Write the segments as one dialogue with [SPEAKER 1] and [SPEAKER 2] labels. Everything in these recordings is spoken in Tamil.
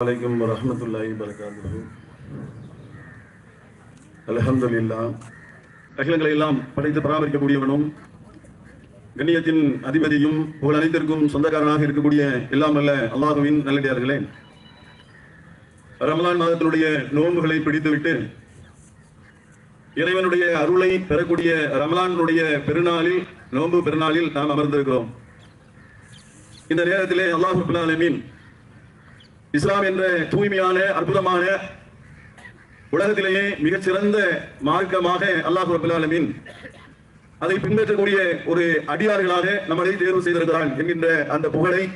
[SPEAKER 1] வலைக்கும் வரஹமத்துல்லாஹி வரகாத்துஹு அல்ஹம்துலில்லா அகிலங்களை எல்லாம் படைத்து பராமரிக்கக்கூடியவனும் கண்ணியத்தின் அதிபதியும் உங்கள் அனைத்திற்கும் சொந்தக்காரனாக இருக்கக்கூடிய எல்லாம் அல்ல அல்லாஹுவின் நல்லடியார்களே. ரமலான் மாதத்தினுடைய நோன்புகளை பிடித்துவிட்டு இறைவனுடைய அருளை பெறக்கூடிய ரமலானுடைய பெருநாளில் நோன்பு பெருநாளில் நாம் அமர்ந்திருக்கிறோம். இந்த நேரத்திலே அல்லாஹு அலமீன் இஸ்லாம் என்ற தூய்மையான அற்புதமான உலகத்திலேயே மிகச்சிறந்த மார்க்கமாக அல்லாஹ் ரபுல் அதை பின்பற்றக்கூடிய ஒரு அடியார்களாக நம்மளை தேர்வு செய்திருக்கிறான் என்கின்ற அந்த புகழை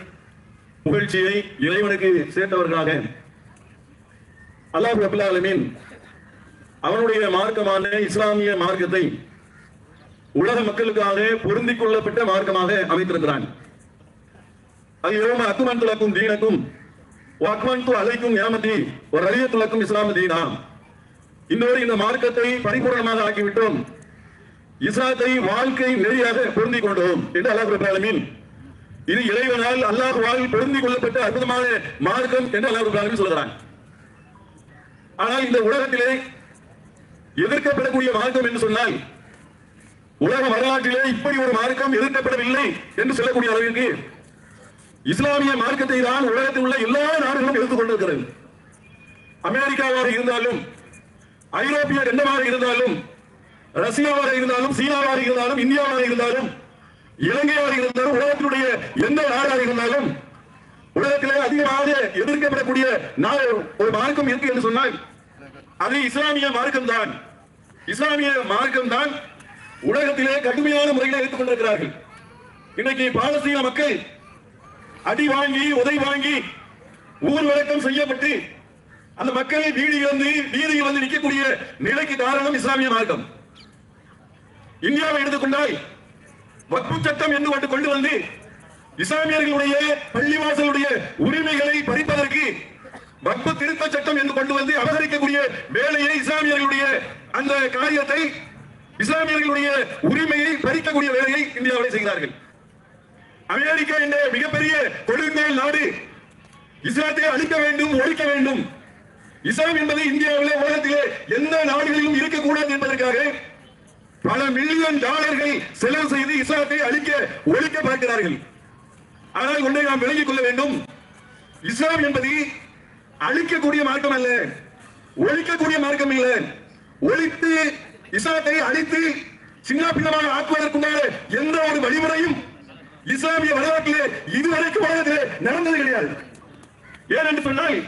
[SPEAKER 1] புகழ்ச்சியை இறைவனுக்கு சேர்த்தவர்களாக அல்லாஹ் ரபுல் அவனுடைய மார்க்கமான இஸ்லாமிய மார்க்கத்தை உலக மக்களுக்காக பொருந்திக் கொள்ளப்பட்ட மார்க்கமாக அமைத்திருக்கிறான். அது எவ்வளவு அக்குமன் தீனக்கும் வாக்மன்து அழைக்கும் ஏமதி ஒரு அலியத்துலக்கும் இஸ்லாம் தீனா இன்னொரு இந்த மார்க்கத்தை பரிபூர்ணமாக ஆக்கிவிட்டோம். இஸ்லாத்தை வாழ்க்கை நெறியாக பொருந்திக் கொண்டோம் என்று அல்லாஹ் ரபுல் இது இறைவனால் அல்லாஹ்வால் பொருந்திக் கொள்ளப்பட்ட அற்புதமான மார்க்கம் என்று அல்லாஹ் ரபுல் சொல்கிறான். ஆனால் இந்த உலகத்திலே எதிர்க்கப்படக்கூடிய மார்க்கம் என்று சொன்னால் உலக வரலாற்றிலே இப்படி ஒரு மார்க்கம் எதிர்க்கப்படவில்லை என்று சொல்லக்கூடிய அளவிற்கு இஸ்லாமிய மார்க்கத்தை தான் உலகத்தில் உள்ள எல்லா நாடுகளும் எதிர்த்து கொண்டிருக்கிறது. அமெரிக்காவாக இருந்தாலும் ஐரோப்பிய கண்டமாக இருந்தாலும் ரஷ்யாவாக இருந்தாலும் சீனாவாக இருந்தாலும் இந்தியாவாக இருந்தாலும் இலங்கையாக இருந்தாலும் உலகத்தினுடைய எந்த நாடாக இருந்தாலும் உலகத்திலே அதிகமாக எதிர்க்கப்படக்கூடிய நாடு ஒரு மார்க்கம் இருக்கு என்று சொன்னால் அது இஸ்லாமிய மார்க்கம் தான். இஸ்லாமிய மார்க்கம் தான் உலகத்திலே கடுமையான முறையில் எடுத்துக் கொண்டிருக்கிறார்கள். இன்னைக்கு பாலஸ்தீன மக்கள் அடி வாங்கி உதை வாங்கி ஊர் விளக்கம் செய்யப்பட்டு அந்த மக்களை வீடு இழந்து வீதியில் வந்து நிற்கக்கூடிய நிலைக்கு காரணம் இஸ்லாமிய மார்க்கம். இந்தியாவை எடுத்துக்கொண்டால் வக்பு சட்டம் என்று ஒன்று கொண்டு வந்து இஸ்லாமியர்களுடைய பள்ளிவாசலுடைய உரிமைகளை பறிப்பதற்கு வக்பு திருத்த சட்டம் என்று கொண்டு வந்து அபகரிக்கக்கூடிய வேலையை இஸ்லாமியர்களுடைய அந்த காரியத்தை இஸ்லாமியர்களுடைய உரிமையை பறிக்கக்கூடிய வேலையை இந்தியாவில் செய்கிறார்கள். அமெரிக்கா என்ற மிகப்பெரிய கொடுமையில் நாடு இஸ்லாத்தை அழிக்க வேண்டும் ஒழிக்க வேண்டும். இஸ்லாம் என்பது இந்தியாவிலே உலகத்திலே எந்த நாடுகளிலும் இருக்கக்கூடாது என்பதற்காக பல மில்லியன் டாலர்கள் செலவு செய்து இஸ்லாத்தை அழிக்க ஒழிக்க பார்க்கிறார்கள். ஆனால் ஒன்றை நாம் விளங்கிக் கொள்ள வேண்டும். இஸ்லாம் என்பது அழிக்கக்கூடிய மார்க்கம் அல்ல ஒழிக்கக்கூடிய மார்க்கம் இல்லை. ஒழித்து இஸ்லாத்தை அழித்து சின்ன பின்னமாக ஆக்குவதற்குண்டான எந்த ஒரு வழிமுறையும் இஸ்லாமிய வரலாற்றிலே இதுவரைக்கும் உலகத்திலே நடந்தது கிடையாது. ஏனென்று சொன்னால்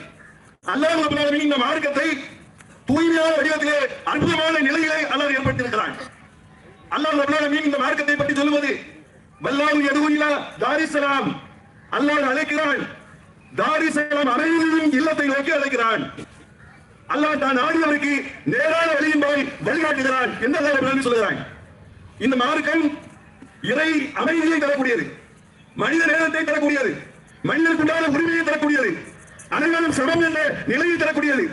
[SPEAKER 1] அல்லாஹ் இந்த மார்க்கத்தை தூய்மையான வடிவத்திலே அற்புதமான நிலைகளை அல்லாஹ் ஏற்படுத்தியிருக்கிறான். அல்லாஹ் ரப்பல் இந்த மார்க்கத்தை பற்றி சொல்லுவது வல்லாஹு யதுஇலா தாரிசலாம் அல்லாஹ் அழைக்கிறான். தாரிசலாம் அமைதியின் இல்லத்தை நோக்கி அழைக்கிறான். அல்லாஹ் தான் ஆடியவருக்கு நேரான வழியின்பால் வழிகாட்டுகிறான் என்று அல்லாஹ் ரப்பல் சொல்கிறான். இந்த மார்க்கம் இறை அமைதியை தரக்கூடியது. மனித நேரத்தை தரக்கூடியது. மனிதனுக்குண்டான உரிமையை தரக்கூடியது. அனைவரும் சமம் என்ற நிலையை தரக்கூடியது.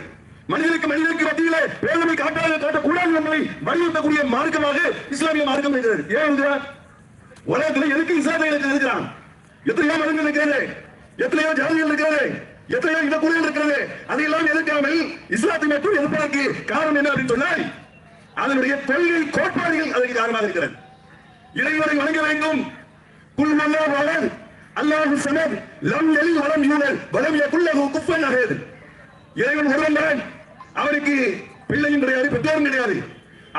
[SPEAKER 1] மனிதனுக்கு மனிதனுக்கு மத்தியில வேதனை காட்டாத காட்டக்கூடாது என்பதை வலியுறுத்தக்கூடிய மார்க்கமாக இஸ்லாமிய மார்க்கம் இருக்கிறது. ஏன் என்கிறார் உலகத்தில் எதுக்கு இஸ்லாத்தை இருக்கிறான்? எத்தனையோ மனிதர்கள் இருக்கிறது. எத்தனையோ ஜாதிகள் இருக்கிறது. எத்தனையோ இடக்குறைகள் இருக்கிறது. அதையெல்லாம் எதிர்க்காமல் இஸ்லாத்தை மட்டும் எதிர்ப்பதற்கு காரணம் என்ன அப்படின்னு சொன்னால் அதனுடைய கொள்கை கோட்பாடுகள் அதற்கு காரணமாக இருக்கிறது. இறைவனை வணங்க வேண்டும். குல் வல்லா அல்லாஹு சமத் லம் எலி வலம் யூனல். வலம் யகுல்லஹு குஃபன் அஹத் இறைவன் ஒருவன் தான் அவனுக்கு பிள்ளையும் கிடையாது பெற்றோரும் கிடையாது.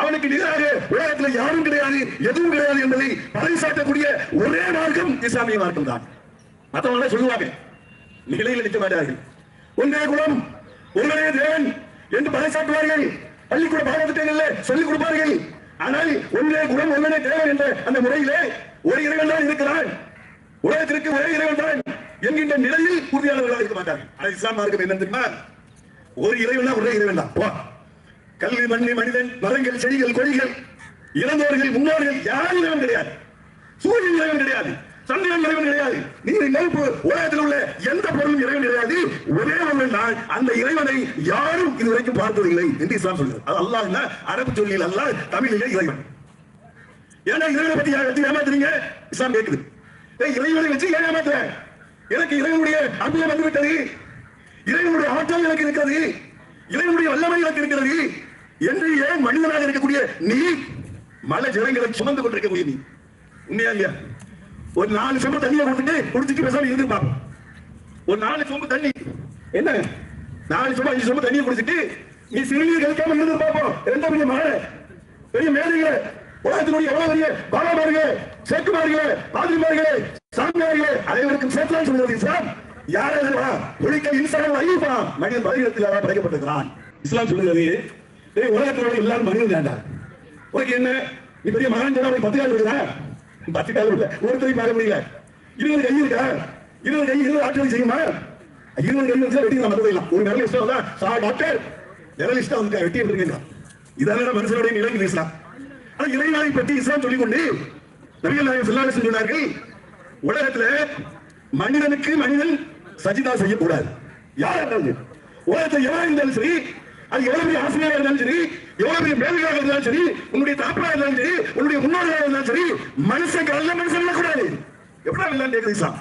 [SPEAKER 1] அவனுக்கு நிகராக உலகத்தில் யாரும் கிடையாது எதுவும் கிடையாது என்பதை பறைசாட்டக்கூடிய ஒரே மார்க்கம் இஸ்லாமிய மார்க்கம் தான். மற்றவங்க சொல்லுவாங்க நிலையில் நிற்க மாட்டார்கள். ஒன்றே குலம் ஒன்றே தேவன் என்று பறைசாட்டுவார்கள் பள்ளிக்கூட பாடத்திட்டங்கள்ல சொல்லிக் கொடுப்பார்கள். ஆனால் ஒன்றே குணம் ஒன்றே தேவன் என்ற அந்த முறையிலே ஒரு இறைவன் தான் இருக்கிறான். உலகத்திற்கு ஒரே இறைவன் தான் என்கின்ற நிலையில் உறுதியாளர்களாக இருக்க மாட்டார்கள். ஆனால் இஸ்லாம் மார்க்கம் என்ன தெரியுமா? ஒரு இறைவன் தான் ஒரே இறைவன் தான். கல்வி மண்ணி மனிதன் மரங்கள் செடிகள் கொடிகள் இறந்தவர்கள் முன்னோர்கள் யாரும் இறைவன் கிடையாது. சூரியன் இறைவன் கிடையாது. சந்திரன் இறைவன் கிடையாது நீர் நெருப்பு உலகத்தில் உள்ள எந்த பொருளும் இறைவன் கிடையாது ஒரே ஒன்று நான் அந்த இறைவனை யாரும் இதுவரைக்கும் பார்த்ததில்லை என்று இஸ்லாம் சொல்கிறது அது அல்லாஹ் அரபு சொல்லியில் அல்லாஹ் தமிழிலே இறைவன். ஏன்னா இறைவனை பத்தி வச்சு ஏமாத்துறீங்க? இஸ்லாம் கேட்குது ஏய், இறைவனை வச்சு ஏன் ஏமாத்துற? எனக்கு இறைவனுடைய அன்புல வந்துவிட்டது. இறைவனுடைய ஆற்றல் எனக்கு இருக்கிறது. இறைவனுடைய வல்லமை எனக்கு இருக்கிறது. என்று ஏன் மனிதனாக இருக்கக்கூடிய நீ மலை ஜனங்களை சுமந்து கொண்டிருக்கக்கூடிய நீ. உண்மையா இல்லையா? ஒரு நாலு செம்பு தண்ணியை கொடுத்துட்டு குடிச்சிட்டு பேசாம இருந்து பார்ப்போம் ஒரு நாலு சொம்பு தண்ணி. என்ன? நாலு சொம்பு அஞ்சு சொம்பு தண்ணியை குடிச்சிட்டு நீ சிறுநீர் கழிக்காம இருந்து பார்ப்போம் எந்த பெரிய மழை பெரிய மேதைங்க உலகத்தினுடைய எவ்வளவு பெரிய பாபாமார்களே சேக்குமார்களே பாதிரிமார்களே சாமியார்களே அனைவருக்கும் சேர்த்தான் சொல்கிறது இஸ்லாம். யார் எழுதுவா ஒழிக்க இன்சான் ஐயப்பா மனிதன் மனிதத்தில் படைக்கப்பட்டிருக்கிறான். இஸ்லாம் சொல்லுகிறது டேய் உலகத்தில் எல்லாரும் மனிதன் வேண்டாம் உனக்கு என்ன? நீ பெரிய மகான் சொன்னா பத்து கால் பத்து கால் இல்ல ஒருத்தரையும் பார்க்க முடியல. இருபது கை இருக்கா? இருபது கை இருபது ஆட்சி செய்யுமா? இருபது கை வச்சு வெட்டி நம்ம போயிடலாம் ஒரு நிரல் இஷ்டம் வந்தா சா டாக்டர் நிரல் இஷ்டம் வந்து வெட்டி எடுத்துருக்கீங்க இதான மனுஷனுடைய நிலை பேசலாம். ஆனா இறைவனை பற்றி இஸ்லாம் சொல்லிக் கொண்டு நபிகள் நாயகம் ஸல்லல்லாஹு சொன்னார்கள் உலகத்துல மனிதனுக்கு மனிதன் சஜிதா செய்யக்கூடாது. யார் இருந்தாலும் உலகத்துல எவரா இருந்தாலும் சரி அது எவ்வளவு பெரிய ஆசிரியராக இருந்தாலும் சரி எவ்வளவு பெரிய மேதையாக இருந்தாலும் சரி உன்னுடைய தாப்பா இருந்தாலும் சரி உன்னுடைய முன்னோர்களாக இருந்தாலும் சரி மனுஷன் அல்ல மனுஷன் கூடாது எப்படி இல்லான்னு கேட்குது இஸ்லாம்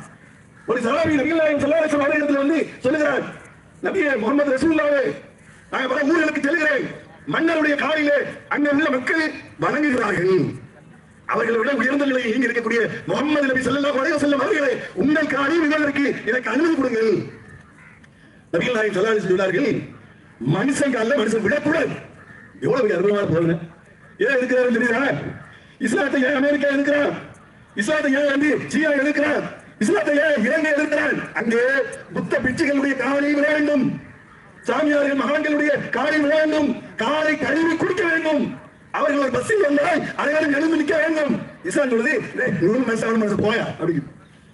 [SPEAKER 1] ஒரு சலாபி நபிகள் நாயகம் ஆலயத்தில் இடத்துல வந்து சொல்லுகிறார் நபியே முகமது ரசூல்லாவே நான் பல ஊர்களுக்கு செல்கிறேன் மன்னருடைய காலிலே அங்க உள்ள மக்கள் வணங்குகிறார்கள். அவர்களை விட உயர்ந்த நிலையில் இங்கு இருக்கக்கூடிய முகமது நபி ஸல்லல்லாஹு வரைய செல்லும் அவர்களே உங்கள் காலில் விழுவதற்கு எனக்கு அனுமதி கொடுங்கள். நபிகள் நாயகம் ஸல்லல்லாஹு அலைஹி சொன்னார்கள் மனுஷன் அல்ல மனுஷன் விடக்கூடாது. எவ்வளவு பெரிய அற்புதமான போதனை ஏன் இருக்கிறாரு தெரியுதா? இஸ்லாத்தை ஏன் அமெரிக்கா எதிர்க்கிறான் இஸ்லாத்தை ஏன் வந்து சீனா எதிர்க்கிறான் இஸ்லாத்தை ஏன் இலங்கை எதிர்க்கிறான் அங்கே புத்த பிச்சுகளுடைய காலை விட வேண்டும். சாமியார்கள் மகான்களுடைய காலை விழ வேண்டும். காலை கழுவி குடிக்க வேண்டும். அவர்கள் ஒரு பஸ்ஸில் வந்தால் அனைவரும் எழுந்து நிற்க வேண்டும். இஸ்லாம் சொல்லுது "டேய், நூறு மனசு அவன் மனுஷன் போயா? அப்படின்னு.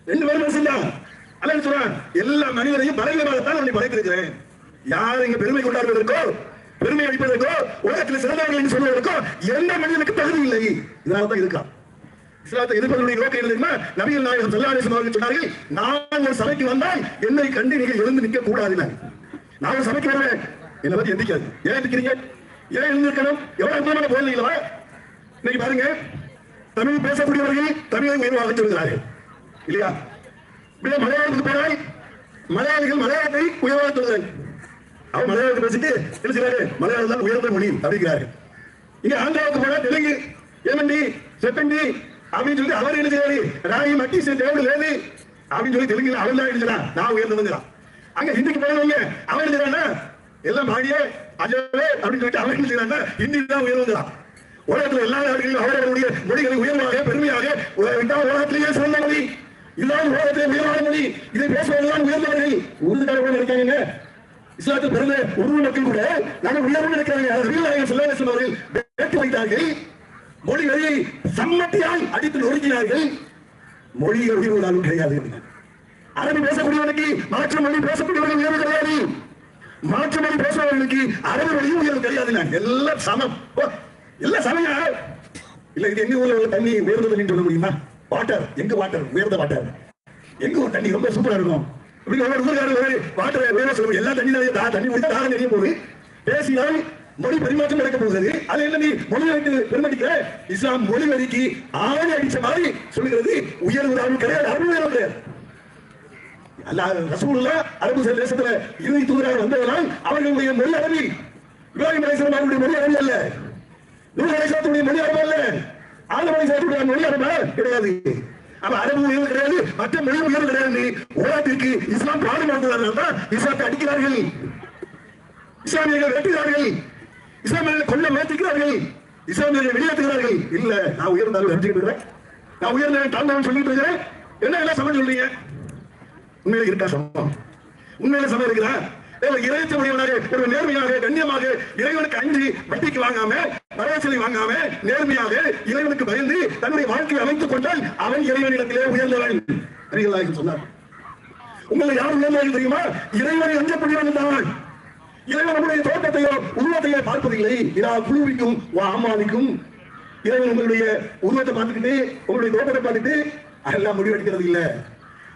[SPEAKER 1] ரெண்டு பேரும் மனசு தான் அல்ல சொல்றான் எல்லா மனிதரையும் பலவீனமாகத்தான் அவனை படைத்திருக்கிறேன். யார் இங்க பெருமை கொண்டாடுவதற்கோ பெருமை அளிப்பதற்கோ உலகத்தில் சிறந்தவர்கள் என்று சொல்வதற்கோ எந்த மனிதனுக்கு தகுதி இல்லை. இதனால்தான் இருக்கான். இஸ்லாத்தை எதிர்ப்பதனுடைய நோக்கம் என்ன தெரியுமா? நபிகள் நாயகம் ஸல்லல்லாஹு அவர்கள் சொன்னார்கள் நான் ஒரு சபைக்கு வந்தால் என்னை கண்டு நீங்கள் எழுந்து நிற்க கூடாது நான் ஒரு சபைக்கு வருவேன். என்னை பத்தி எந்திக்காது ஏன் எந்திக்கிறீங்க ஏன் எழுந்திருக்கணும்? எவ்வளவு அற்புதமான போயிருந்தீங்களா இன்னைக்கு பாருங்க தமிழ் பேசக்கூடியவர்கள் தமிழை உயர்வாக சொல்கிறார்கள். இல்லையா? மலையாளத்துக்கு போனால் மலையாளிகள் மலையாளத்தை உயர்வாக சொல்கிறார்கள். மலையாளத்தை பேசிட்டு என்ன மலையாளம் தான் உயர்ந்த மொழி அப்படிங்கிறாரு. இங்க ஆந்திராவுக்கு போனா தெலுங்கு ஏமண்டி செப்பண்டி அப்படின்னு சொல்லி அவர் என்ன செய்றாரு? ராயி மட்டி தேவடு லேது அப்படின்னு சொல்லி தெலுங்குல அவன் தான் எழுதுறான் நான் உயர்ந்தவங்கிறான். அங்க ஹிந்திக்கு போனவங்க அவன் எழுதுறானா எல்லாம் மாடியே அஜவே அப்படின்னு சொல்லிட்டு அவன் என்ன ஹிந்தி தான் உயர்வுங்கிறான் உலகத்துல எல்லா நாடுகளிலும் அவர்களுடைய மொழிகளை உயர்வாக பெருமையாக உலகத்திலேயே சிறந்த மொழி. இல்லாத உலகத்திலே உயர்வான மொழி. இதை பேசுவதெல்லாம் உயர்ந்தவர்கள். உறுதிக்காரர்கள் இருக்காங்க இஸ்லாத்தில் பிறந்த உருவ மக்கள் கூட நாங்கள் உயர்வு இருக்கிறாங்க ரவிநாயகர் அவர்கள் வேட்டு வைத்தார்கள். மொழி வழியை சம்மட்டியால் அடித்து நொறுக்கினார்கள். மொழியை உயர்வுதாலும் கிடையாது என்றார். அரபி பேசக்கூடியவனுக்கு மாற்று மொழி பேசக்கூடியவர்கள் உயர்வு கிடையாது. மாற்று மொழி பேசுபவர்களுக்கு அரபு மொழியும் உயர்வு கிடையாது. எல்லாம் சமம். எல்லாம் சமையா? இல்ல இது எங்க ஊர்ல உள்ள தண்ணி உயர்ந்த தண்ணி சொல்ல முடியுமா? வாட்டர். எங்க வாட்டர்? உயர்ந்த வாட்டர். எங்க ஒரு தண்ணி ரொம்ப சூப்பரா இருக்கும்? இப்படி ஒவ்வொரு ஊருக்காரர் வாட்டர் எல்லா தண்ணி நிறைய தண்ணி முடித்தா தாகம் நிறைய போகுது பேசினால் மொழி பரிமாற்றம் நடக்க போகிறது அது என்ன நீ மொழி வைத்து பெருமடிக்கிற இஸ்லாம் மொழி வரிக்கு ஆணை அடிச்ச மாதிரி சொல்லுகிறது. உயர் தாழ்வு கிடையாது. அரபு உயர்வு கிடையாது அல்லாஹ் அரபு தேசத்துல இறுதி தூதராக வந்ததனால் அவர்களுடைய மொழி அரபி. இப்ராஹிம் அலைஹிஸ்ஸலாம் அவருடைய மொழி அரபி அல்ல. நூறு அலைஹிஸ்ஸலாத்துடைய மொழி அரபு அல்ல. ஆலம் அலைஹிஸ்ஸலாத்துடைய மொழி அரபா? கிடையாது. அப்ப அரபு உயர்வு கிடையாது மற்ற மொழி உயர்வு கிடையாது உலகத்திற்கு இஸ்லாம் பாடுபடுத்துவதனால் தான் இஸ்லாத்தை அடிக்கிறார்கள். இஸ்லாமியர்கள் வெட்டுகிறார்கள். இஸ்லாமியர்கள் கொல்ல முயற்சிக்கிறார்கள். இஸ்லாமியர்கள் வெளியேற்றுகிறார்கள். இல்ல நான் உயர்ந்தாலும் நினைச்சுக்கிட்டு இருக்கிறேன் நான் உயர்ந்தேன் தாழ்ந்தவன் சொல்லிட்டு இருக்கிறேன். என்ன எல்லாம் சமம் சொல்றீங்க? உண்மையில இருக்கா சமம்? உண்மையில சமம் இருக்கிறா இறைச்ச முடியவனாக ஒரு நேர்மையாக கண்ணியமாக இறைவனுக்கு அஞ்சு வட்டிக்கு வாங்காம வரவசலை வாங்காம நேர்மையாக இறைவனுக்கு பயந்து தன்னுடைய வாழ்க்கையை அமைத்துக் கொண்டால் அவன் இறைவனிடத்திலே உயர்ந்தவன். சொன்னார். உங்களை யார் உயர்ந்தவர்கள் தெரியுமா? இறைவனை அஞ்சக்கூடியவன் தான் இறைவன் நம்முடைய தோட்டத்தையோ உருவத்தையோ பார்ப்பதில்லை. இதா குழுவிக்கும் அம்மாவிக்கும் இறைவன் உங்களுடைய உருவத்தை பார்த்துக்கிட்டு உங்களுடைய தோட்டத்தை பார்த்துட்டு அதெல்லாம் முடிவெடுக்கிறது இல்ல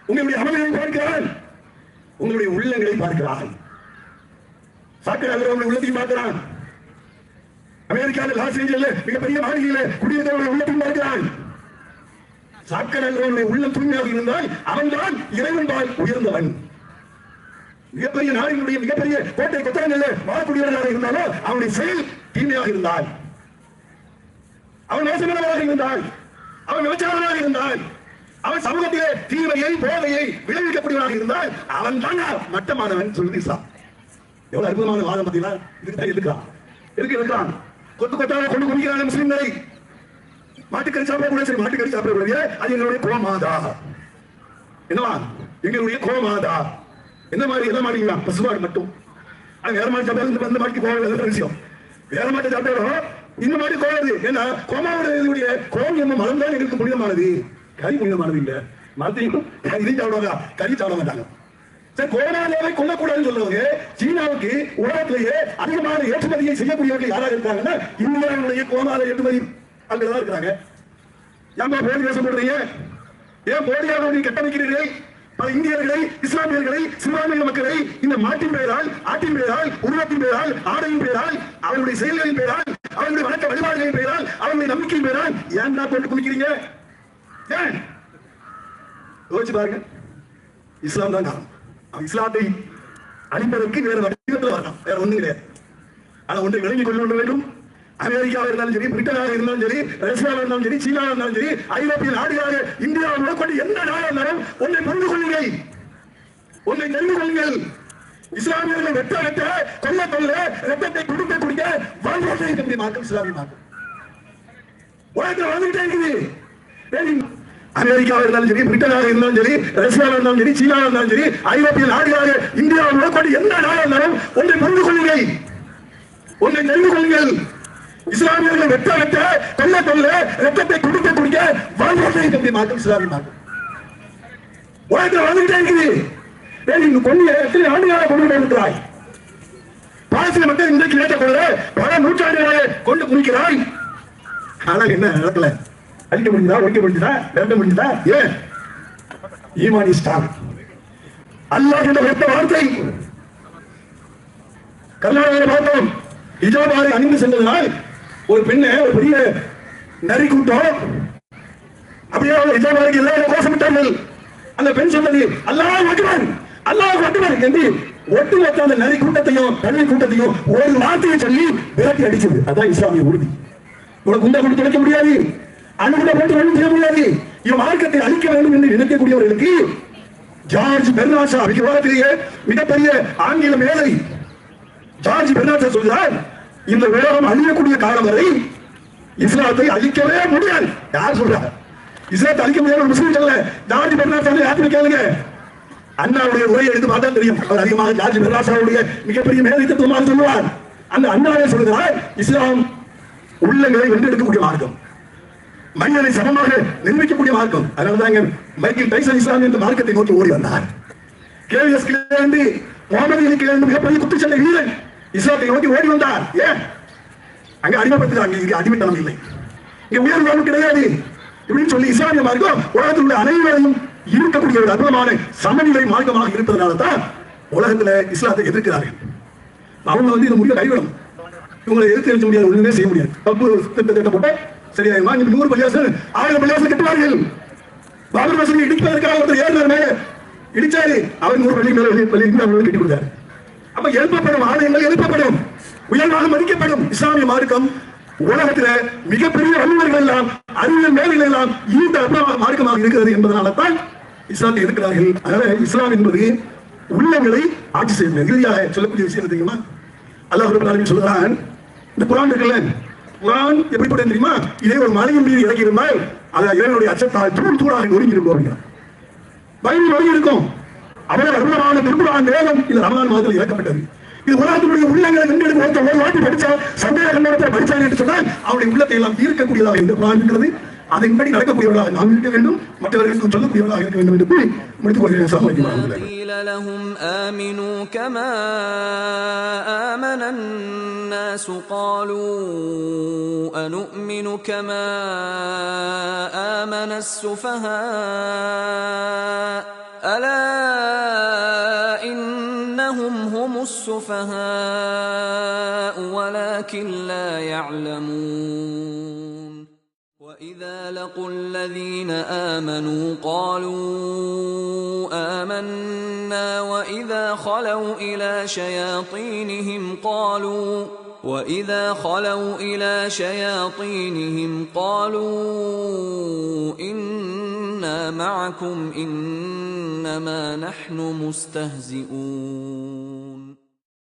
[SPEAKER 1] உங்களுடைய அமைதியை பார்க்கிறான். உங்களுடைய உள்ளங்களை பார்க்கிறான். சாக்கடை உங்களுடைய உள்ளத்தையும் பார்க்கிறான். அமெரிக்காவில் லாஸ் ஏஞ்சல்ல மிகப்பெரிய மாளிகையில குடியிருந்தவருடைய உள்ளத்தையும் பார்க்கிறான். சாக்கடை உள்ள தூய்மையாக இருந்தால் அவன்தான் இறைவன் பால் உயர்ந்தவன். மிகப்பெரிய நாடுகளுடைய மிகப்பெரிய கோட்டை கொத்தரங்கள்ல வாழக்கூடியவர்களாக இருந்தாலும் அவனுடைய செயல் தீமையாக இருந்தால். அவன் மோசமானவராக இருந்தால் அவன் விபச்சாரமாக இருந்தால் அவன் சமூகத்திலே தீமையை போதையை விளைவிக்கக்கூடியவனாக இருந்தால் அவன் தாங்க மட்டமானவன் சொல்லுது எவ்வளவு அற்புதமான வாதம் பார்த்தீங்களா? இதுக்கு தான் எதுக்கு? எதுக்குறான் கொத்து கொத்தாக கொண்டு குடிக்கிறாங்க முஸ்லீம்களை. மாட்டுக்கறி சாப்பிடக்கூடாது சரி மாட்டுக்கறி சாப்பிடக்கூடாது அது எங்களுடைய கோமாதா. என்னவா? எங்களுடைய கோமாதா. என்ன மாதிரி எதை மாட்டீங்களா பசுமாடு மட்டும். அது வேற மாட்டு சாப்பிட்டா இந்த மாட்டுக்கு போக விஷயம். வேற மாட்டு சாப்பிட்டாலும் இந்த மாதிரி கோவது ஏன்னா கோமாவுடைய கோம் என்ன மரம் தான் எங்களுக்கு புனிதமானது. கறி புனிதமானது இல்ல. மரத்தையும் கறி சாப்பிடுவாங்க. கறி சாப்பிட மாட்டாங்க. சரி கொல்லக்கூடாதுன்னு சொல்றவங்க சீனாவுக்கு உலகத்திலேயே அதிகமான ஏற்றுமதியை செய்யக்கூடியவர்கள் யாராக இருக்காங்கன்னா இந்தியாவுடைய கோமாத ஏற்றுமதி அங்கதான் இருக்கிறாங்க. ஏன்பா போலி தேசம் போடுறீங்க? ஏன் போலியாக கட்டமைக்கிறீர்கள்? பல இந்தியர்களை இஸ்லாமியர்களை சிறுபான்மைய மக்களை இந்த மாட்டின் பெயரால் ஆட்டின் பெயரால் உருவத்தின் பெயரால் ஆடையின் பெயரால் அவர்களுடைய செயல்களின் பெயரால் அவர்களுடைய வணக்க வழிபாடுகளின் பெயரால் அவருடைய நம்பிக்கையின் பெயரால் ஏன்டா போட்டு குளிக்கிறீங்க ஏன்? யோசிச்சு பாருங்க. இஸ்லாம் தான் காரணம். இஸ்லாத்தை அழிப்பதற்கு வேற வடிவத்தில் வரலாம். வேற ஒண்ணு கிடையாது. ஆனா ஒன்றை விளங்கி கொள்ள வேண்டும். அமெரிக்காவில் இருந்தாலும் சரி பிரிட்டனாக இருந்தாலும் சரி ரஷ்யாவில் இருந்தாலும் சரி சீனாவில் இருந்தாலும் சரி ஐரோப்பிய நாடுகளாக இந்தியாவை முதற்கொண்டு எந்த நாடாக இருந்தாலும் ஒன்றை புரிந்து கொள்ளுங்கள். ஒன்றை தெரிந்து கொள்ளுங்கள். இஸ்லாமியர்கள் வெட்ட வெட்ட கொல்ல கொல்ல ரத்தத்தை குடிக்க குடிக்க வாழ்ந்துட்டே இருக்கக்கூடிய மார்க்கம் இஸ்லாமிய மாற்றம் உலகத்தில் வாழ்ந்துகிட்டே இருக்குது. அமெரிக்காவில் இருந்தாலும் சரி பிரிட்டனாக இருந்தாலும் சரி ரஷ்யாவில் இருந்தாலும் சரி சீனாவில் இருந்தாலும் சரி ஐரோப்பிய நாடுகளாக இந்தியாவில் முதற்கொண்டு எந்த நாடாக இருந்தாலும் ஒன்றை புரிந்து கொள்ளுங்கள். ஒன்றை தெரிந்து கொள்ளுங்கள். இஸ்லாமியர்கள் வெட்ட வெட்ட கொல்ல கொல்ல ரத்தத்தை குடிக்க குடிக்க வாழ்ந்துட்டே தம்பி மாற்றம் இஸ்லாமிய மாற்றம் உலகத்தில் வளர்ந்துட்டே இருக்குது. ஏன் நீங்க கொண்டு எத்தனை ஆண்டுகளாக கொண்டு போயிருக்கிறாய் பாலஸ்தீன மக்கள் இன்றைக்கு நேற்ற கொள்ள பல நூற்றாண்டுகளாக கொண்டு குடிக்கிறாய். ஆனால் என்ன நடக்கல? அழிக்க முடிஞ்சதா ஒழிக்க முடிஞ்சதா விரட்ட முடிஞ்சதா? ஏன்? ஈமானி ஸ்டார் அல்லாஹ் என்ற வெப்ப வார்த்தை. கர்நாடகாவில் பார்த்தோம். இஜாபாரை அணிந்து சென்றதனால் ஒரு பெண்ணை ஒரு பெரிய நரி கூட்டம். அப்படியே அவங்க எல்லாரும் கோஷமிட்டார்கள். அந்த பெண் சொன்னது அல்லாஹ் அக்பர் அல்லாஹ் அக்பர் என்று ஒட்டுமொத்த அந்த நரி கூட்டத்தையும் தண்ணி கூட்டத்தையும் ஒரு வார்த்தையை சொல்லி விரட்டி அடிச்சது. அதான் இஸ்லாமிய உறுதி. உனக்கு குண்டா கொண்டு துடைக்க முடியாது. அணுகுண்ட போட்டு ஒன்றும் செய்ய முடியாது இவன் மார்க்கத்தை அழிக்க வேண்டும் என்று நினைக்கக்கூடியவர்களுக்கு ஜார்ஜ் பெர்னாஷா விவாதத்திலேயே மிகப்பெரிய ஆங்கில மேலை ஜார்ஜ் பெர்னாஷா சொல்கிறார் இந்த உலகம் அழியக்கூடிய காலம் வரை இஸ்லாத்தை அழிக்கவே முடியாது. யார் சொல்றார்? இஸ்லாத்தை அழிக்க முடியாது முஸ்லீம் சொல்ல ஜார்ஜ் பெர்னாஷா யாத்திரை கேளுங்க? அண்ணாவுடைய உரையை எடுத்து பார்த்தா தெரியும். அவர் அதிகமாக ஜார்ஜ் பெர்னாஷாவுடைய மிகப்பெரிய மேலை தத்துவமாக சொல்லுவார். அந்த அண்ணாவே சொல்கிறார் இஸ்லாம் உள்ளங்களை வென்றெடுக்கக்கூடிய மார்க்கம். மனிதனை சமமாக நிர்மிக்கக்கூடிய மார்க்கம். அதனாலதாங்க மைக்கேல் டைசன் இஸ்லாம் என்ற மார்க்கத்தை நோக்கி ஓடி வந்தார். கேவிஎஸ் கிளேந்து முகமது அலி கிளேந்து மிகப்பெரிய குத்துச்சண்டை வீரன். இஸ்லாத்தை நோக்கி ஓடி வந்தார். ஏன்? அங்க அடிமைப்படுத்துறாங்க இங்க அடிமைத்தனம் இல்லை. இங்க உயர்வு கிடையாது. இப்படின்னு சொல்லி இஸ்லாமிய மார்க்கம் உலகத்தில் உள்ள அனைவரையும் இருக்கக்கூடிய ஒரு அற்புதமான சமநிலை மார்க்கமாக இருப்பதனால தான் உலகத்துல இஸ்லாத்தை எதிர்க்கிறார்கள். அவங்க வந்து இந்த முடிவை கைவிடும் இவங்களை எதிர்த்து எழுத முடியாது ஒண்ணுமே செய்ய முடியாது. தப்பு திட்ட திட்ட போட்ட நூறு பள்ளியாசல் ஆயிரம் பள்ளியாசல் கட்டுவார்கள். பாபர் மசூதி இடிப்பதற்காக ஒருத்தர் ஏறினார் மேல. இடிச்சாரு. அவர் நூறு பள்ளி மேல வெளியே பள்ளி அவங்களுக்கு கட்டி கொடுத்தாரு. அப்ப எழுப்பப்படும் ஆலயங்கள் எழுப்பப்படும். உயர்வாக மதிக்கப்படும். இஸ்லாமிய மார்க்கம் உலகத்துல மிகப்பெரிய வல்லுநர்கள் எல்லாம் அறிவியல் மேலைகள் எல்லாம் இந்த மார்க்கமாக இருக்கிறது என்பதனால தான் இஸ்லாத்தை எதிர்க்கிறார்கள். அதனால இஸ்லாம் என்பது உள்ளங்களை ஆட்சி செய்யும். இறுதியாக சொல்லக்கூடிய விஷயம் தெரியுமா? அல்லாஹ் ரப்பல் சொல்கிறான் இந்த குரான் இருக்குல்ல? குரான் எப்படிப்பட்ட தெரியுமா? இதே ஒரு மலையின் மீது இறக்கி இருந்தால் அது இறைவனுடைய அச்சத்தால் தூள் தூளாக நொறுங்கி இருக்கும் அப்படிங்கிறான் பைபிள் நொறுங்கி இருக்கும். அவ்வளவு அற்புதமான திருக்குறான் வேதம் இந்த ரமலான் மாதத்தில் இறக்கப்பட்டது. இது உலகத்தினுடைய உள்ளங்களை நின்று ஒருத்தர் ஒரு வாட்டி படிச்சா சந்தேக கண்ணோட்டத்தில் படிச்சான் என்று சொன்னால் அவருடைய உள்ளத்தை எல்லாம் தீர்க்கக்கூடியதாக இந்த குரான் இருக்கிறது. அதன்படி நடக்கக்கூடியவர்களாக நாம் இருக்க வேண்டும். மற்றவர்களுக்கு சொல்லக்கூடியவர்களாக இருக்க வேண்டும் என்று கூறி முடித்துக் கொள்கிறேன். அஸ்ஸலாமு
[SPEAKER 2] الناس قالوا أنؤمن كما آمن السفهاء ألا إنهم هم السفهاء ولكن لا يعلمون وإذا لقوا الذين آمنوا قالوا آمنا وإذا خلوا إلى شياطينهم قالوا وإذا خلوا إلى شياطينهم قالوا إنا معكم إنما نحن مستهزئون